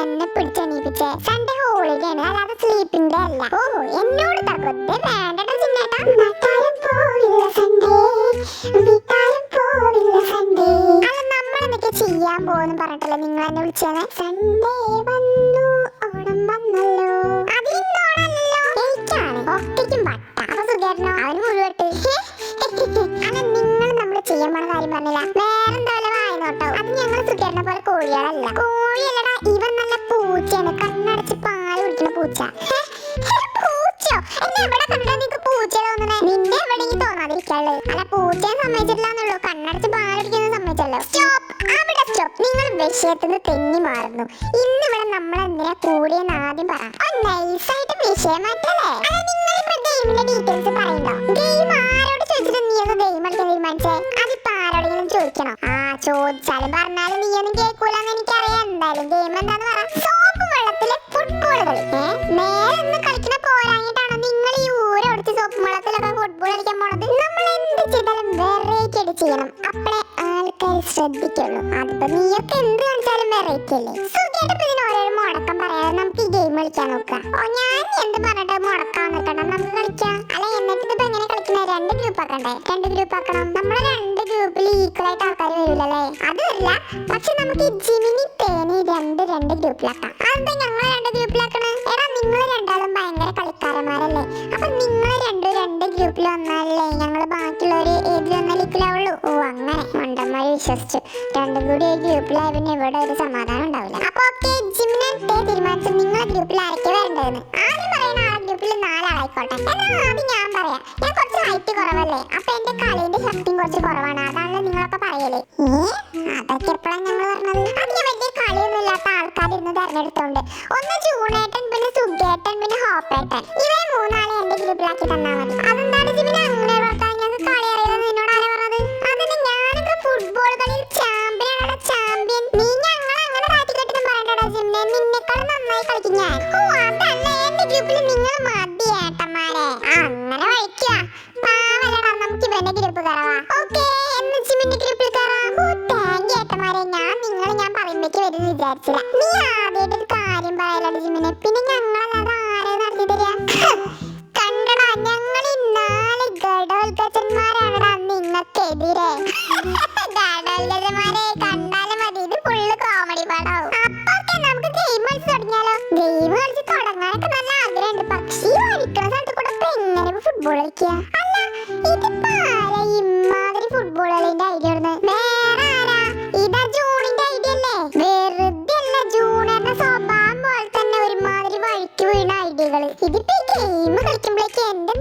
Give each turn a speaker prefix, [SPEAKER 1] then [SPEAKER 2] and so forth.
[SPEAKER 1] എന്നെ പിടിച്ചണീപ്പിച്ചത് സൺഡേ ഹോളിഡേയാണ് അല്ലാതെ സ്ലീപ്പിന്റെ അല്ല ഓ എന്നോട് തകർത്ത് വേണ്ടട ചിന്നേട്ടാ. പോവില്ല പോവില്ല അല്ല നമ്മൾ ചെയ്യാൻ പോകുന്നു പറഞ്ഞിട്ടില്ല നിങ്ങൾ എന്നെ വിളിച്ചത് സൺഡേ വന്നു ഓണം വന്നല്ലോ. നിങ്ങൾ നമ്മൾ ചെയ്യാൻ പോണ കാര്യം പറഞ്ഞില്ല. വേറെന്താ വായനോട്ടോ? അത് ഞങ്ങളെ സുഖേറിനെ പോലെ കോഴികളല്ല. അല്ല പൂച്ചയെ സമ്മതിച്ചിട്ടില്ലെന്നുള്ളൂ കണ്ണടച്ച് പാൽ കുടിക്കുന്നത് സമ്മതിച്ചല്ലോ. സ്റ്റോപ്പ്. അവിടെ സ്റ്റോപ്പ്. നിങ്ങൾ വിഷയത്തിൽ നിന്ന് തെന്നി മാറുന്നു. ഇന്ന് ഇവിടെ നമ്മൾ എന്തിനാ കൂടിയെന്ന് ആദ്യം പറ. നൈസായിട്ട് വിഷയം മാറ്റല്ലേ? ഗെയിമിന്റെ ഡീറ്റെയിൽസ് പറയണ്ടോ? ഗെയിം ആരോട് ചോദിച്ചിട്ട് നീ ഒന്ന് ഗെയിം കളിക്കാൻ തീരുമാനിച്ചേ? അതിപ്പോ ആരോടെങ്കിലും ചോദിക്കണോ? ആ ചോദിച്ചാലും പറഞ്ഞാലും നീ ഒന്നും കേൾക്കൂലെന്ന് എനിക്കറിയാം. എന്തായാലും ഗെയിം എന്താന്ന് പറ. ഓരോ മുടക്കം പറയാതെ നമുക്ക് ഈ ഗെയിം കളിക്കാൻ നോക്കാം. ഓ ഞാൻ എന്ത് അല്ല എങ്ങനെ രണ്ട് ഗ്രൂപ്പ് രണ്ട് ഗ്രൂപ്പ് ആക്കണം. രണ്ട് ഗ്രൂപ്പിൽ പക്ഷെ നമുക്ക് ജിമിനി രണ്ട് രണ്ട് ഗ്രൂപ്പിലാക്കാം ഞങ്ങൾ രണ്ട് ഗ്രൂപ്പിലാക്കണേ ഗ്രൂപ്പിൽ വന്നാലേ ഞങ്ങൾ ബാക്കിയുള്ളവര് ഏജ് വന്നാലും ഇക്കിലാവുള്ളൂ ഓ അങ്ങനെ. മണ്ടന്മാര് വിശ്വസിച്ചു. രണ്ടും കൂടി ഗ്രൂപ്പിലായ പിന്നെ ഇവിടെ ഒരു സമാധാനം ഉണ്ടാവില്ല. അപ്പൊ ഓക്കെ ജിമിനെ തീരുമാനിച്ചു. നിങ്ങളെ ഗ്രൂപ്പിൽ ആരൊക്കെ വരേണ്ടതെന്ന് ആദ്യം പറയുന്ന ആ ഗ്രൂപ്പിൽ നാലാളായിക്കോട്ടെ. എന്നാൽ ആദ്യം ഞാൻ പറയാം. ഞാൻ കുറച്ച് ഹൈറ്റ് കുറവല്ലേ? അപ്പൊ എന്റെ കളിന്റെ ശക്തിയും കുറച്ച് കുറവാണ്. അതാണല്ലോ നിങ്ങളൊക്കെ പറയൽ. ഏ? അതൊക്കെ എപ്പോഴാണ് ഞങ്ങൾ പറഞ്ഞത് തെരഞ്ഞെടുത്തോണ്ട്. ഒന്ന് ചൂണേട്ടൻ പിന്നെ സുഗേട്ടൻ പിന്നെ ഹോപ്പേട്ടൻ. ഇവരെ മൂന്നാളെ എന്റെ ഗ്രൂപ്പിലാക്കി തന്നാ മതി. അതെന്താണ് ജിമിന് അങ്ങനെ വർത്താൻ ഞങ്ങൾക്ക് കളി അറിയുന്നത് നിന്നോട് ആരാ പറഞ്ഞത്? അതിന് ഞാനൊക്കെ ഫുട്ബോൾ കളിയിൽ ചാമ്പ്യൻ ചാമ്പ്യൻ നീ ഞങ്ങളെ അങ്ങനെ കാറ്റിക്കെട്ടിനും പറയണ്ടടാ ജിമിനെ നിന്നെക്കാളും നന്നായി കളിക്കും ഞാൻ. വിചാരിച്ചില്ല. നീ ആദ്യമായിട്ട് കാര്യം പറയലാണ് ജിമിനെ? പിന്നെ ഞങ്ങളല്ലാതെ ആരെ നടത്തി തരിക? കണ്ടടാ ഞങ്ങൾ നാല് ഗഡോൽക്കച്ചന്മാരാണടാ നിങ്ങൾക്കെതിരെ. ഗഡോൽക്കച്ചന്മാരെ കണ്ടാലും മതി. ഇത് ഫുള്ള് കോമഡി പടാവും. നമുക്ക് തുടങ്ങാനൊക്കെ നല്ല എങ്ങനെ ഫുട്ബോൾ കളിക്കുക? അല്ല ഇതിപ്പോ ഇമാതിരി ഫുട്ബോൾ കളിന്റെ ഐഡിയ ഇടുന്നത്? ഇതിപ്പോ ഗെയിം കളിക്കുമ്പോഴേക്ക് എന്റെ